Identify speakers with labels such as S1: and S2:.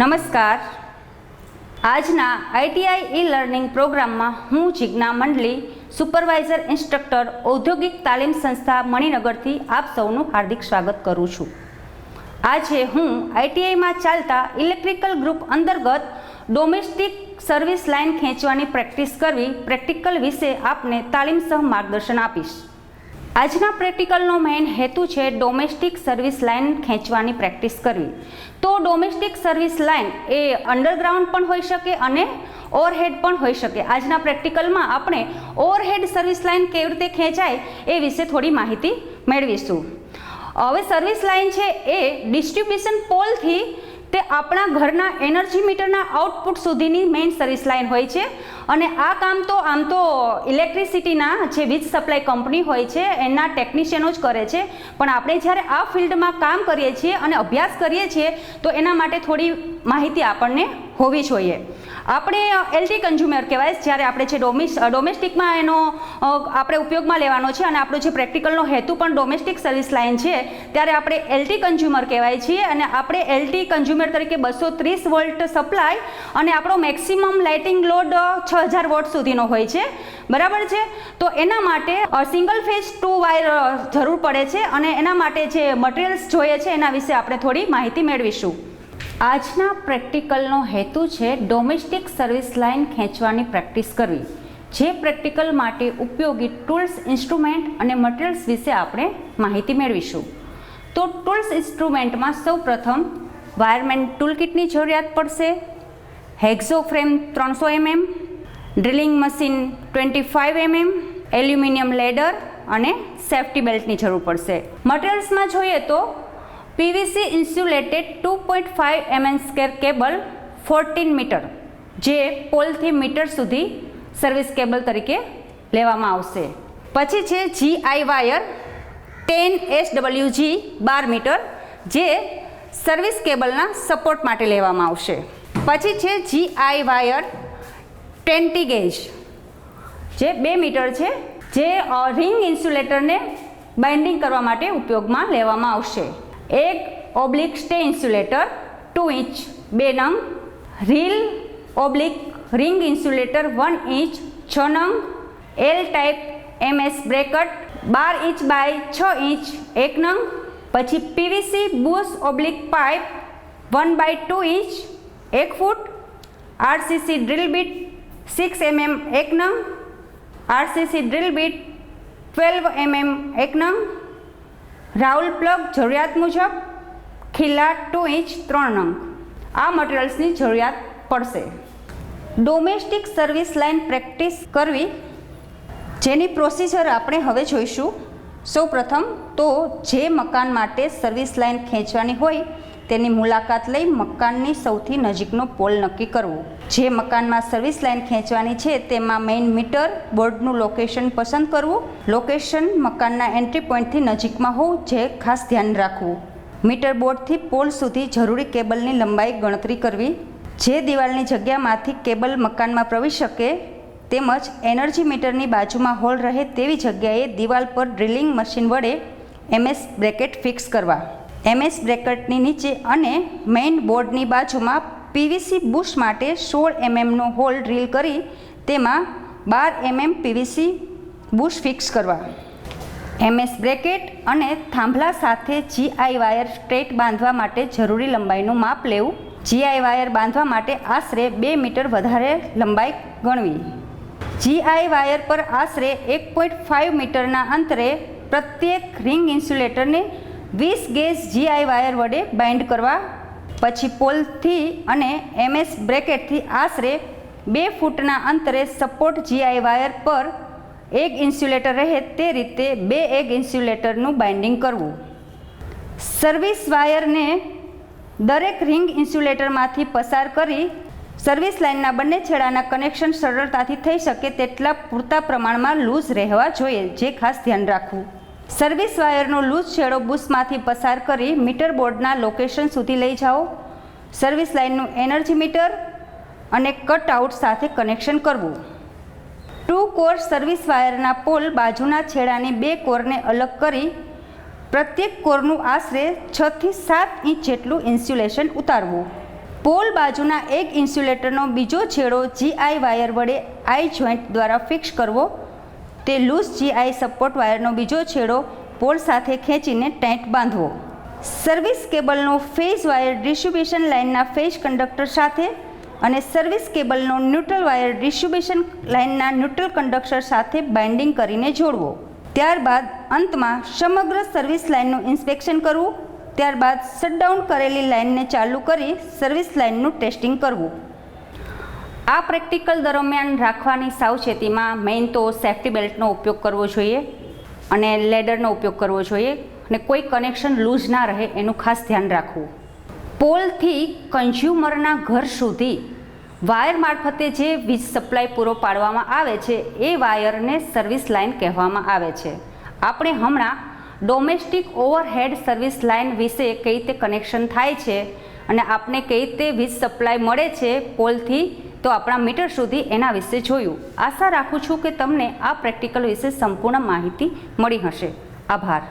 S1: નમસ્કાર. આજના ITI e learning પ્રોગ્રામમાં હું જિજ્ઞા મંડલી, સુપરવાઇઝર ઇન્સ્ટ્રક્ટર, ઔદ્યોગિક તાલીમ સંસ્થા મણિનગરથી આપ સૌનું હાર્દિક સ્વાગત કરું છું. આજે હું આઈટીઆઈમાં ચાલતા ઇલેક્ટ્રિકલ ગ્રુપ અંતર્ગત ડોમેસ્ટિક સર્વિસ લાઇન ખેંચવાની પ્રેક્ટિસ કરવી, પ્રેક્ટિકલ વિશે આપને તાલીમ સહ માર્ગદર્શન આપીશ. આજના પ્રેક્ટિકલનો મેઇન હેતુ છે ડોમેસ્ટિક સર્વિસ લાઇન ખેંચવાની પ્રેક્ટિસ કરવી. તો ડોમેસ્ટિક સર્વિસ લાઇન એ અંડરગ્રાઉન્ડ પણ હોઈ શકે અને ઓવરહેડ પણ હોઈ શકે. આજના પ્રેક્ટિકલમાં આપણે ઓવરહેડ સર્વિસ લાઇન કેવી રીતે ખેંચાય એ વિશે થોડી માહિતી મેળવીશું. હવે સર્વિસ લાઇન છે એ ડિસ્ટ્રીબ્યુશન પોલથી તે આપણા ઘરના એનર્જી મીટરના આઉટપુટ સુધીની મેઇન સર્વિસ લાઇન હોય છે. અને આ કામ તો આમ તો ઇલેક્ટ્રિસિટીના જે વીજ સપ્લાય કંપની હોય છે, એના ટેકનિશિયનો જ કરે છે. પણ આપણે જ્યારે આ ફિલ્ડમાં કામ કરીએ છીએ અને અભ્યાસ કરીએ છીએ, તો એના માટે થોડી માહિતી આપણને હોવી જોઈએ. આપણે એલટી કન્ઝ્યુમર કહેવાય, જ્યારે આપણે જે ડોમિસ ડોમેસ્ટિકમાં એનો આપણે ઉપયોગમાં લેવાનો છે અને આપણો જે પ્રેક્ટિકલનો હેતુ પણ ડોમેસ્ટિક સર્વિસ લાઇન છે, ત્યારે આપણે એલટી કન્ઝ્યુમર કહેવાય છીએ અને આપણે એલટી કન્ઝ્યુમર તરીકે બસો ત્રીસ વોલ્ટ સપ્લાય અને આપણો મેક્સિમમ લાઇટિંગ લોડ છ હજાર વોટ સુધીનો હોય છે. બરાબર છે? તો એના માટે સિંગલ ફેઝ ટુ વાયર જરૂર પડે છે અને એના માટે જે મટીરિયલ્સ જોઈએ છે, એના વિશે આપણે થોડી માહિતી મેળવીશું. આજના પ્રેક્ટિકલનો હેતુ છે ડોમેસ્ટિક સર્વિસ લાઇન ખેંચવાની પ્રેક્ટિસ કરવી. જે પ્રેક્ટિકલ માટે ઉપયોગી ટૂલ્સ, ઇન્સ્ટ્રુમેન્ટ અને મટીરિયલ્સ વિશે આપણે માહિતી મેળવીશું. તો ટૂલ્સ, ઇન્સ્ટ્રુમેન્ટમાં સૌ પ્રથમ વાયરમેન ટૂલ કિટની જરૂરિયાત પડશે. હેક્ઝો ફ્રેમ ત્રણસો MM, drilling machine twenty five MM, aluminium ladder અને સેફ્ટી બેલ્ટની જરૂર પડશે. મટીરિયલ્સમાં જોઈએ તો PVC insulated two point five MM square cable fourteen metre, જે પોલથી મીટર સુધી સર્વિસ કેબલ તરીકે લેવામાં આવશે. પછી છે GI wire ten S W G બાર મીટર, જે સર્વિસ કેબલના સપોર્ટ માટે લેવામાં આવશે. પછી છે જીઆઈ વાયર ટ્વેન્ટી ગેજ, જે બે મીટર છે, જે રિંગ ઇન્સ્યુલેટરને બાઇન્ડિંગ કરવા માટે ઉપયોગમાં લેવામાં આવશે. એક oblique stay insulator two inch બે નંગ. Reel oblique ring insulator one inch છ નંગ. એલ ટાઈપ એમએસ બ્રેકટ બાર ઇંચ બાય છ ઇંચ એક નંગ. પછી PVC bush oblique pipe one by two inch એક foot. RCC drill bit six MM એક નંગ. RCC drill bit twelve MM એક નંગ. રાઉલ પ્લગ જરૂરિયાત મુજબ ખીલા ટુ ઇંચ ત્રણ અંક. આ મટીરિયલ્સની જરૂરિયાત પડશે. ડોમેસ્ટિક સર્વિસ લાઇન પ્રેક્ટિસ કરવી. જેની પ્રોસીજર આપણે હવે જોઈશું. સૌપ્રથમ તો જે મકાન માટે સર્વિસ લાઇન ખેંચવાની હોય તેની મુલાકાત લઈ મકાનની સૌથી નજીકનો પોલ નક્કી કરવો. જે મકાનમાં સર્વિસ લાઇન ખેંચવાની છે, તેમાં મેઇન મીટર બોર્ડનું લોકેશન પસંદ કરવું લોકેશન મકાનના એન્ટ્રી પોઈન્ટથી નજીકમાં હોવું, જે ખાસ ધ્યાન રાખવું. મીટર બોર્ડથી પોલ સુધી જરૂરી કેબલની લંબાઈ ગણતરી કરવી. જે દિવાલની જગ્યામાંથી કેબલ મકાનમાં પ્રવેશ શકે, તેમજ એનર્જી મીટરની બાજુમાં હોલ રહે તેવી જગ્યાએ દિવાલ પર ડ્રિલિંગ મશીન વડે એમએસ બ્રેકેટ ફિક્સ કરવા. એમએસ બ્રેકેટની નીચે અને મેઇન બોર્ડની બાજુમાં પીવીસી બુશ માટે સોળ એમએમનો હોલ ડ્રીલ કરી તેમાં બાર એમએમ પીવીસી બુશ ફિક્સ કરવા. એમએસ બ્રેકેટ અને થાંભલા સાથે જીઆઈ વાયર સ્ટ્રેટ બાંધવા માટે જરૂરી લંબાઈનું માપ લેવું. જીઆઈ વાયર બાંધવા માટે આશરે બે મીટર વધારે લંબાઈ ગણવી. જીઆઈ વાયર પર આશરે એક પોઈન્ટ ફાઇવ મીટરના અંતરે પ્રત્યેક રિંગ ઇન્સ્યુલેટરને વીસ ગેસ જીઆઈ વાયર વડે બાઇન્ડ કરવા પછી પોલથી અને એમએસ બ્રેકેટથી આશરે બે ફૂટના અંતરે સપોર્ટ જીઆઈ વાયર પર એક ઇન્સ્યુલેટર રહે તે રીતે બે એક ઇન્સ્યુલેટરનું બાઇન્ડિંગ કરવું. સર્વિસ વાયરને દરેક રિંગ ઇન્સ્યુલેટરમાંથી પસાર કરી સર્વિસ લાઇનના બંને છેડાના કનેક્શન સરળતાથી થઈ શકે તેટલા પૂરતા પ્રમાણમાં લૂઝ રહેવા જોઈએ, જે ખાસ ધ્યાન રાખવું. સર્વિસ વાયરનો લૂઝ છેડો બુશમાંથી પસાર કરી મીટર બોર્ડના લોકેશન સુધી લઈ જાઓ. સર્વિસ લાઇનનું એનર્જી મીટર અને કટ આઉટ સાથે કનેક્શન કરવું. ટુ કોર સર્વિસ વાયરના પોલ બાજુના છેડાની બે કોરને અલગ કરી પ્રત્યેક કોરનું આશરે છથી સાત ઇંચ જેટલું ઇન્સ્યુલેશન ઉતારવું. પોલ બાજુના એક ઇન્સ્યુલેટરનો બીજો છેડો જીઆઈ વાયર વડે આઈ જોઈન્ટ દ્વારા ફિક્સ કરવો. તે લૂઝ જીઆઈ સપોર્ટ વાયરનો બીજો છેડો પોલ સાથે ખેંચીને ટાઈટ બાંધવો. સર્વિસ કેબલનો ફેઝ વાયર ડિસ્ટ્રીબ્યુશન લાઇનના ફેઝ કંડક્ટર સાથે અને સર્વિસ કેબલનો ન્યુટ્રલ વાયર ડિસ્ટ્રીબ્યુશન લાઇનના ન્યુટ્રલ કંડક્ટર સાથે બાઇન્ડિંગ કરીને જોડવો. ત્યારબાદ અંતમાં સમગ્ર સર્વિસ લાઇનનું ઇન્સ્પેક્શન કરવું. ત્યારબાદ શટડાઉન કરેલી લાઇનને ચાલુ કરી સર્વિસ લાઇનનું ટેસ્ટિંગ કરવું. આ પ્રેક્ટિકલ દરમિયાન રાખવાની સાવચેતીમાં મેઇન તો સેફ્ટી બેલ્ટનો ઉપયોગ કરવો જોઈએ અને લેડરનો ઉપયોગ કરવો જોઈએ અને કોઈ કનેક્શન લૂઝ ના રહે એનું ખાસ ધ્યાન રાખવું. પોલથી કન્ઝ્યુમરના ઘર સુધી વાયર મારફતે જે વીજ સપ્લાય પૂરો પાડવામાં આવે છે, એ વાયરને સર્વિસ લાઇન કહેવામાં આવે છે. આપણે હમણાં ડોમેસ્ટિક ઓવરહેડ સર્વિસ લાઇન વિશે કઈ રીતે કનેક્શન થાય છે અને આપણે કઈ રીતે વીજ સપ્લાય મળે છે, પોલથી તો આપણા મીટર સુધી એના વિશે જોયું. આશા રાખું છું કે તમને આ પ્રેક્ટિકલ વિશે સંપૂર્ણ માહિતી મળી હશે. આભાર.